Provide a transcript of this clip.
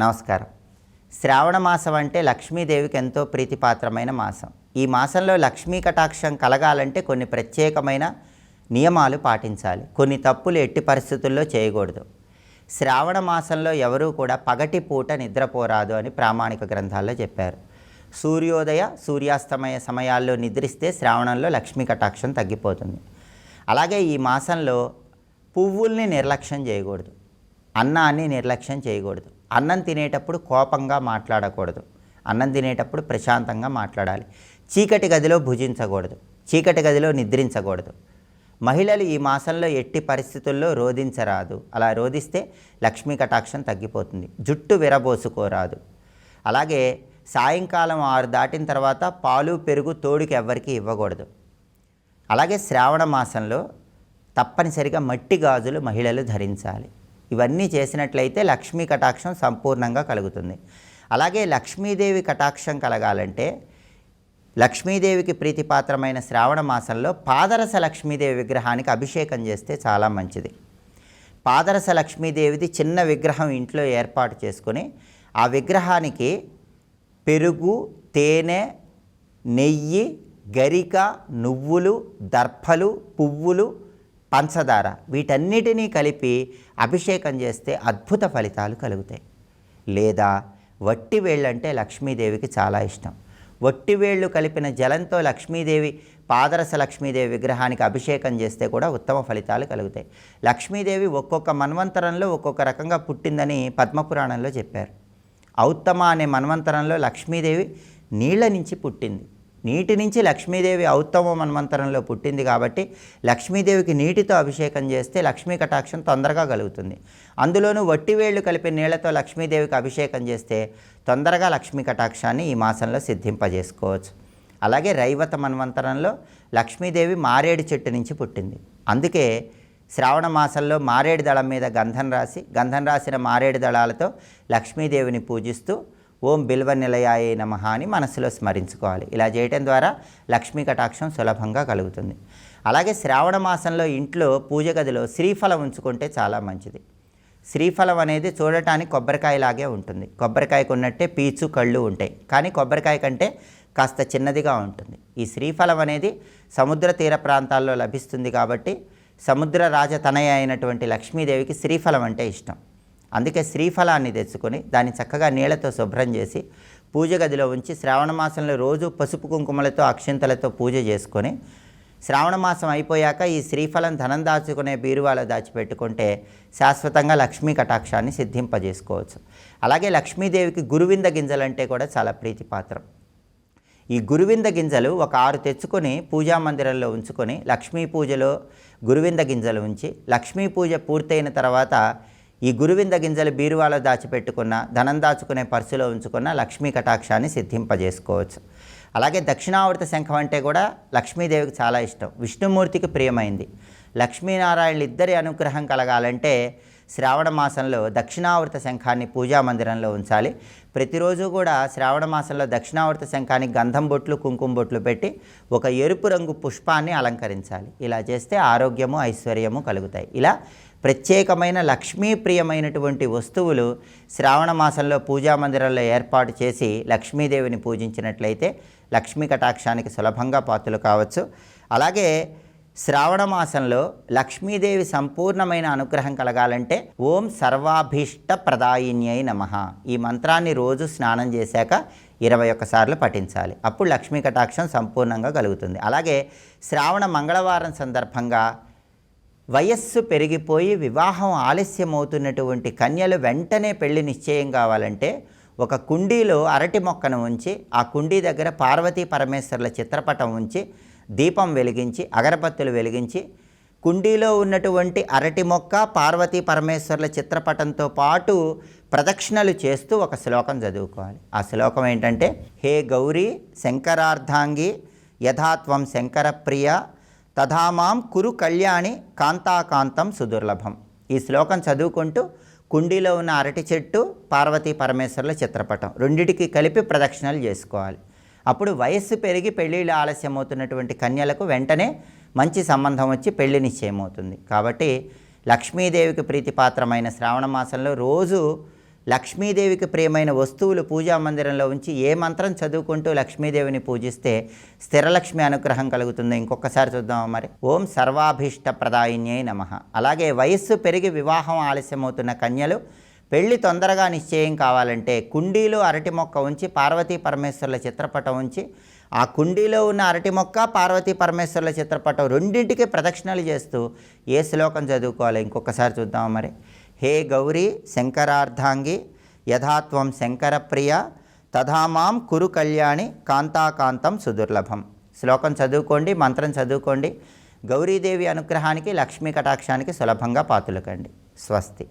నమస్కారం. శ్రావణ మాసం అంటే లక్ష్మీదేవికి ఎంతో ప్రీతిపాత్రమైన మాసం. ఈ మాసంలో లక్ష్మీ కటాక్షం కలగాలంటే కొన్ని ప్రత్యేకమైన నియమాలు పాటించాలి. కొన్ని తప్పులు ఎట్టి పరిస్థితుల్లో చేయకూడదు. శ్రావణ మాసంలో ఎవరూ కూడా పగటి పూట నిద్రపోరాదు అని ప్రామాణిక గ్రంథాల్లో చెప్పారు. సూర్యోదయ సూర్యాస్తమయ సమయాల్లో నిద్రిస్తే శ్రావణంలో లక్ష్మీ కటాక్షం తగ్గిపోతుంది. అలాగే ఈ మాసంలో పువ్వుల్ని నిర్లక్ష్యం చేయకూడదు. అన్నాన్ని నిర్లక్ష్యం చేయకూడదు. అన్నం తినేటప్పుడు కోపంగా మాట్లాడకూడదు. అన్నం తినేటప్పుడు ప్రశాంతంగా మాట్లాడాలి. చీకటి గదిలో భుజించకూడదు. చీకటి గదిలో నిద్రించకూడదు. మహిళలు ఈ మాసంలో ఎట్టి పరిస్థితుల్లో రోధించరాదు. అలా రోధిస్తే లక్ష్మీ కటాక్షం తగ్గిపోతుంది. జుట్టు విరబోసుకోరాదు. అలాగే సాయంకాలం ఆరు దాటిన తర్వాత పాలు పెరుగు తోడుకి ఎవ్వరికీ ఇవ్వకూడదు. అలాగే శ్రావణ మాసంలో తప్పనిసరిగా మట్టి గాజులు మహిళలు ధరించాలి. ఇవన్నీ చేసినట్లయితే లక్ష్మీ కటాక్షం సంపూర్ణంగా కలుగుతుంది. అలాగే లక్ష్మీదేవి కటాక్షం కలగాలంటే లక్ష్మీదేవికి ప్రీతిపాత్రమైన శ్రావణ మాసంలో పాదరస లక్ష్మీదేవి విగ్రహానికి అభిషేకం చేస్తే చాలా మంచిది. పాదరస లక్ష్మీదేవిది చిన్న విగ్రహం ఇంట్లో ఏర్పాటు చేసుకొని ఆ విగ్రహానికి పెరుగు తేనె నెయ్యి గరిక నువ్వులు దర్భలు పువ్వులు పంచదార వీటన్నిటినీ కలిపి అభిషేకం చేస్తే అద్భుత ఫలితాలు కలుగుతాయి. లేదా వట్టి వేళ్ళంటే లక్ష్మీదేవికి చాలా ఇష్టం. వట్టి వేళ్ళు కలిపిన జలంతో లక్ష్మీదేవి పాదరస లక్ష్మీదేవి విగ్రహానికి అభిషేకం చేస్తే కూడా ఉత్తమ ఫలితాలు కలుగుతాయి. లక్ష్మీదేవి ఒక్కొక్క మన్వంతరంలో ఒక్కొక్క రకంగా పుట్టిందని పద్మపురాణంలో చెప్పారు. ఔత్తమ అనే మన్వంతరంలో లక్ష్మీదేవి నీళ్ళ నుంచి పుట్టింది. నీటి నుంచి లక్ష్మీదేవి ఔత్తమ మన్వంతరంలో పుట్టింది కాబట్టి లక్ష్మీదేవికి నీటితో అభిషేకం చేస్తే లక్ష్మీ కటాక్షం తొందరగా కలుగుతుంది. అందులోనూ వట్టివేళ్ళు కలిపి నీళ్ళతో లక్ష్మీదేవికి అభిషేకం చేస్తే తొందరగా లక్ష్మీ కటాక్షాన్ని ఈ మాసంలో సిద్ధింపజేసుకోవచ్చు. అలాగే రైవత మన్వంతరంలో లక్ష్మీదేవి మారేడు చెట్టు నుంచి పుట్టింది. అందుకే శ్రావణ మాసంలో మారేడు దళం మీద గంధం రాసి గంధం రాసిన మారేడు దళాలతో లక్ష్మీదేవిని పూజిస్తూ ఓం బిల్వ నిలయాయే నమ అని మనసులో స్మరించుకోవాలి. ఇలా చేయటం ద్వారా లక్ష్మీ కటాక్షం సులభంగా కలుగుతుంది. అలాగే శ్రావణ మాసంలో ఇంట్లో పూజ గదిలో శ్రీఫలం ఉంచుకుంటే చాలా మంచిది. శ్రీఫలం అనేది చూడటానికి కొబ్బరికాయలాగే ఉంటుంది. కొబ్బరికాయకు ఉన్నట్టే పీచు కళ్ళు ఉంటాయి. కానీ కొబ్బరికాయ కంటే కాస్త చిన్నదిగా ఉంటుంది. ఈ శ్రీఫలం అనేది సముద్ర తీర ప్రాంతాల్లో లభిస్తుంది కాబట్టి సముద్ర రాజతనయ అయినటువంటి లక్ష్మీదేవికి శ్రీఫలం అంటే ఇష్టం. అందుకే శ్రీఫలాన్ని తెచ్చుకొని దాన్ని చక్కగా నీళ్ళతో శుభ్రం చేసి పూజ గదిలో ఉంచి శ్రావణ మాసంలో రోజు పసుపు కుంకుమలతో అక్షింతలతో పూజ చేసుకొని శ్రావణ మాసం అయిపోయాక ఈ శ్రీఫలం ధనం దాచుకునే బీరువాలో దాచిపెట్టుకుంటే శాశ్వతంగా లక్ష్మీ కటాక్షాన్ని సిద్ధింపజేసుకోవచ్చు. అలాగే లక్ష్మీదేవికి గురువింద గింజలంటే కూడా చాలా ప్రీతిపాత్రం. ఈ గురువింద గింజలు ఒక ఆరు తెచ్చుకొని పూజా మందిరంలో ఉంచుకొని లక్ష్మీ పూజలో గురువింద గింజలు ఉంచి లక్ష్మీ పూజ పూర్తయిన తర్వాత ఈ గురువింద గింజలు బీరువాలో దాచిపెట్టుకున్న ధనం దాచుకునే పర్సులో ఉంచుకున్న లక్ష్మీ కటాక్షాన్ని సిద్ధింపజేసుకోవచ్చు. అలాగే దక్షిణావర్త శంఖం అంటే కూడా లక్ష్మీదేవికి చాలా ఇష్టం. విష్ణుమూర్తికి ప్రియమైంది. లక్ష్మీనారాయణులు ఇద్దరి అనుగ్రహం కలగాలంటే శ్రావణ మాసంలో దక్షిణావర్త శంఖాన్ని పూజా మందిరంలో ఉంచాలి. ప్రతిరోజు కూడా శ్రావణ మాసంలో దక్షిణావర్త శంఖానికి గంధం బొట్లు కుంకుమ బొట్లు పెట్టి ఒక ఎరుపు రంగు పుష్పాన్ని అలంకరించాలి. ఇలా చేస్తే ఆరోగ్యము ఐశ్వర్యము కలుగుతాయి. ఇలా ప్రత్యేకమైన లక్ష్మీప్రియమైనటువంటి వస్తువులు శ్రావణ మాసంలో పూజా మందిరాల్లో ఏర్పాటు చేసి లక్ష్మీదేవిని పూజించినట్లయితే లక్ష్మీ కటాక్షానికి సులభంగా పాత్రలు కావచ్చు. అలాగే శ్రావణ మాసంలో లక్ష్మీదేవి సంపూర్ణమైన అనుగ్రహం కలగాలంటే ఓం సర్వాభీష్ట ప్రదాయిన్యై నమ. ఈ మంత్రాన్ని రోజు స్నానం చేశాక ఇరవై ఒక్కసార్లు పఠించాలి. అప్పుడు లక్ష్మీ కటాక్షం సంపూర్ణంగా కలుగుతుంది. అలాగే శ్రావణ మంగళవారం సందర్భంగా వయస్సు పెరిగిపోయి వివాహం ఆలస్యమవుతున్నటువంటి కన్యలు వెంటనే పెళ్ళి నిశ్చయం కావాలంటే ఒక కుండీలో అరటి మొక్కను ఉంచి ఆ కుండీ దగ్గర పార్వతీ పరమేశ్వరుల చిత్రపటం ఉంచి దీపం వెలిగించి అగరబత్తులు వెలిగించి కుండీలో ఉన్నటువంటి అరటి మొక్క పార్వతీ పరమేశ్వరుల చిత్రపటంతో పాటు ప్రదక్షిణలు చేస్తూ ఒక శ్లోకం చదువుకోవాలి. ఆ శ్లోకం ఏంటంటే హే గౌరీ శంకరార్ధాంగి యథాత్వం శంకరప్రియ తథామాం కురు కళ్యాణి కాంతాకాంతం సుదుర్లభం. ఈ శ్లోకం చదువుకుంటూ కుండీలో ఉన్న అరటి చెట్టు పార్వతీ పరమేశ్వరుల చిత్రపటం రెండిటికి కలిపి ప్రదక్షిణలు చేసుకోవాలి. అప్పుడు వయస్సు పెరిగి పెళ్ళిళ్ళు ఆలస్యం అవుతున్నటువంటి కన్యలకు వెంటనే మంచి సంబంధం వచ్చి పెళ్ళి నిశ్చయమవుతుంది. కాబట్టి లక్ష్మీదేవికి ప్రీతిపాత్రమైన శ్రావణ మాసంలో రోజు లక్ష్మీదేవికి ప్రియమైన వస్తువులు పూజా మందిరంలో ఉంచి ఏ మంత్రం చదువుకుంటూ లక్ష్మీదేవిని పూజిస్తే స్థిరలక్ష్మి అనుగ్రహం కలుగుతుంది. ఇంకొకసారి చూద్దాం మరి. ఓం సర్వాభీష్ట ప్రదాయిన్యై నమ. అలాగే వయస్సు పెరిగి వివాహం ఆలస్యమవుతున్న కన్యలు పెళ్ళి తొందరగా నిశ్చయం కావాలంటే కుండీలో అరటి మొక్క ఉంచి పార్వతీ పరమేశ్వరుల చిత్రపటం ఉంచి ఆ కుండీలో ఉన్న అరటి మొక్క పార్వతీ పరమేశ్వరుల చిత్రపటం రెండింటికి ప్రదక్షిణలు చేస్తూ ఏ శ్లోకం చదువుకోవాలి? ఇంకొకసారి చూద్దాం మరి. హే గౌరీ శంకరార్ధాంగి యథాత్వం శంకరప్రియ తథామాం కురు కళ్యాణి కాంతాకాంతం సుదుర్లభం. శ్లోకం చదువుకోండి మంత్రం చదువుకోండి. గౌరీదేవి అనుగ్రహానికి లక్ష్మీ కటాక్షానికి సులభంగా పాతులకండి. స్వస్తి.